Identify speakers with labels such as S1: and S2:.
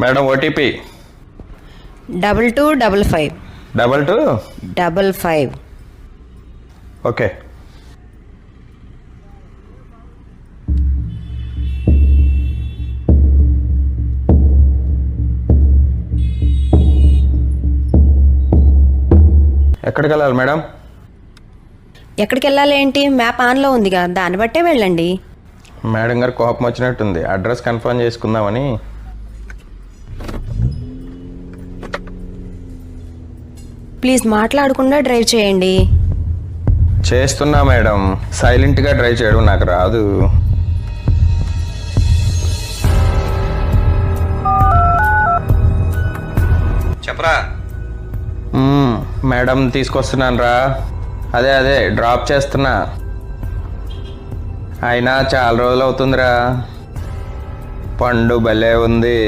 S1: Madam OTP
S2: double two double five.
S1: Double two?
S2: Double five.
S1: Okay. ఎక్కడికి వెళ్ళాలి madam?
S2: ఎక్కడికి వెళ్ళాలి ఏంటి? మ్యాప్ ఆన్లో ఉందిగా. దాన్ని బట్టే వెళ్ళండి.
S1: మేడం గారు కోపం వచ్చినట్టుంది. అడ్రస్ కన్ఫర్మ్ చేసుకుందామని
S2: ప్లీజ్ మాట్లాడకుండా డ్రైవ్ చేయండి.
S1: చేస్తున్నా మేడం. సైలెంట్గా డ్రైవ్ చేయడం నాకు రాదు.
S3: చెప్పరా?
S1: మేడం తీసుకొస్తున్నాను రా. అదే అదే డ్రాప్ చేస్తున్నా. అయినా చాలా రోజులు అవుతుందిరా పండు భలే ఉంది.